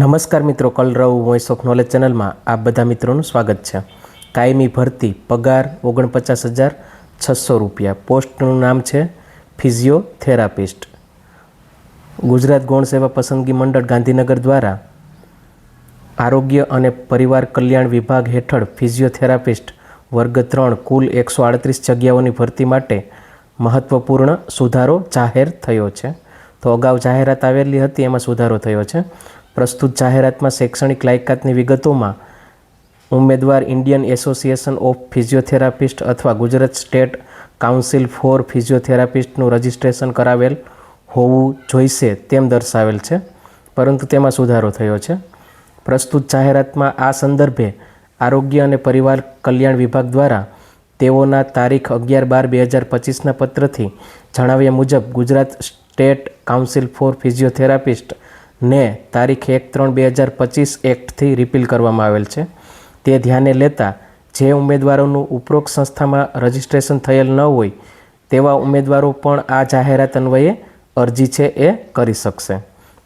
નમસ્કાર મિત્રો, કલરવ voice of knowledge ચેનલમાં આપ બધા મિત્રોનું સ્વાગત છે. કાયમી ભરતી પગાર ઓગણપચાસ હજાર છસો રૂપિયા. પોસ્ટનું નામ છે ફિઝિયોથેરાપિસ્ટ. ગુજરાત ગૌણ સેવા પસંદગી મંડળ ગાંધીનગર દ્વારા આરોગ્ય અને પરિવાર કલ્યાણ વિભાગ હેઠળ ફિઝિયોથેરાપિસ્ટ વર્ગ ત્રણ કુલ એકસો આડત્રીસ જગ્યાઓની ભરતી માટે મહત્ત્વપૂર્ણ સુધારો જાહેર થયો છે. તો અગાઉ જાહેરાત આવેલી હતી, એમાં સુધારો થયો છે. પ્રસ્તુત જાહેરાતમાં શૈક્ષણિક લાયકાતની વિગતોમાં ઉમેદવાર ઇન્ડિયન એસોસિએશન ઓફ ફિઝિયોથેરાપિસ્ટ અથવા ગુજરાત સ્ટેટ કાઉન્સિલ ફોર ફિઝિયોથેરાપિસ્ટનું રજિસ્ટ્રેશન કરાવેલ હોવું જોઈશે તેમ દર્શાવેલ છે, પરંતુ તેમાં સુધારો થયો છે. પ્રસ્તુત જાહેરાતમાં આ સંદર્ભે આરોગ્ય અને પરિવાર કલ્યાણ વિભાગ દ્વારા તેઓના તારીખ અગિયાર બાર બે હજાર પચીસના પત્રથી જણાવ્યા મુજબ Gujarat state council for physiotherapist ને તારીખ એક ત્રણ બે હજાર પચીસ એક્ટથી રિપીલ કરવામાં આવેલ છે. તે ધ્યાને લેતા જે ઉમેદવારોનું ઉપરોક્ત સંસ્થામાં રજિસ્ટ્રેશન થયેલ ન હોય, તેવા ઉમેદવારો પણ આ જાહેરાત અન્વયે અરજી છે એ કરી શકશે.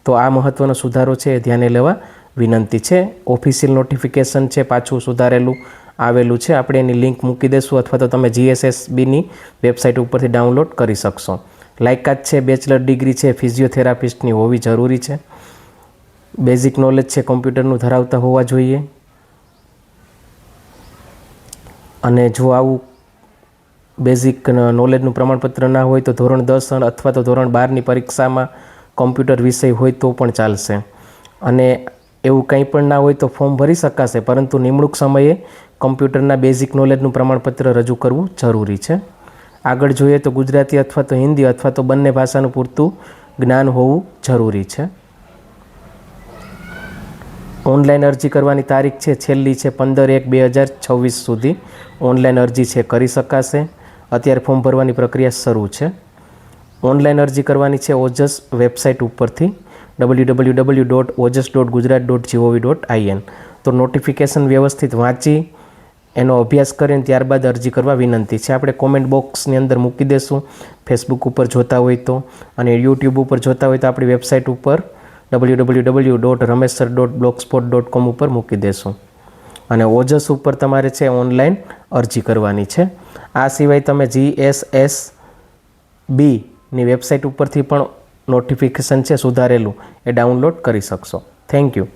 તો આ મહત્ત્વનો સુધારો છે એ ધ્યાને લેવા વિનંતી છે. ઓફિશિયલ નોટિફિકેશન છે, પાછું સુધારેલું આવેલું છે. આપણે એની લિંક મૂકી દઈશું અથવા તો તમે જીએસએસબીની વેબસાઇટ ઉપરથી ડાઉનલોડ કરી શકશો. લાયકાત છે, બેચલર ડિગ્રી છે, ફિઝિયોથેરાપિસ્ટની હોવી જરૂરી છે. બેઝિક નોલેજ છે કોમ્પ્યુટરનું ધરાવતા હોવા જોઈએ. અને જો આવું બેઝિક નોલેજનું પ્રમાણપત્ર ના હોય તો ધોરણ દસ અથવા તો ધોરણ બારની પરીક્ષામાં કોમ્પ્યુટર વિષય હોય તો પણ ચાલશે. અને એવું કંઈ પણ ના હોય તો ફોર્મ ભરી શકાશે, પરંતુ નિમણૂક સમયે કોમ્પ્યુટરના બેઝિક નોલેજનું પ્રમાણપત્ર રજૂ કરવું જરૂરી છે. આગળ જોઈએ તો ગુજરાતી અથવા તો હિન્દી અથવા તો બંને ભાષાનું પૂરતું જ્ઞાન હોવું જરૂરી છે. ઓનલાઈન અરજી કરવાની તારીખ છે, છેલ્લી છે પંદર એક બે હજાર છવ્વીસ સુધી. ઓનલાઈન અરજી છે, કરી શકાશે. અત્યારે ફોર્મ ભરવાની પ્રક્રિયા શરૂ છે. ઓનલાઈન અરજી કરવાની છે ઓજસ વેબસાઇટ ઉપરથી W W W dot Ojas dot Gujarat dot GOV dot IN તો નોટિફિકેશન વ્યવસ્થિત વાંચી, એનો અભ્યાસ કરીને ત્યારબાદ અરજી કરવા વિનંતી છે. આપણે કોમેન્ટ બોક્સની અંદર મૂકી દઈશું ફેસબુક ઉપર જોતા હોય તો, અને યુટ્યુબ ઉપર જોતા હોય તો આપણી વેબસાઇટ ઉપર W W W dot Rameshar dot blogspot dot com ઉપર મૂકી દેશું. અને ઓજસ ઉપર તમારે છે ઓનલાઈન અરજી કરવાની છે. આ સિવાય તમે જી એસ એસ બીની વેબસાઇટ ઉપરથી પણ નોટિફિકેશન છે સુધારેલું, એ ડાઉનલોડ કરી શકશો. Thank you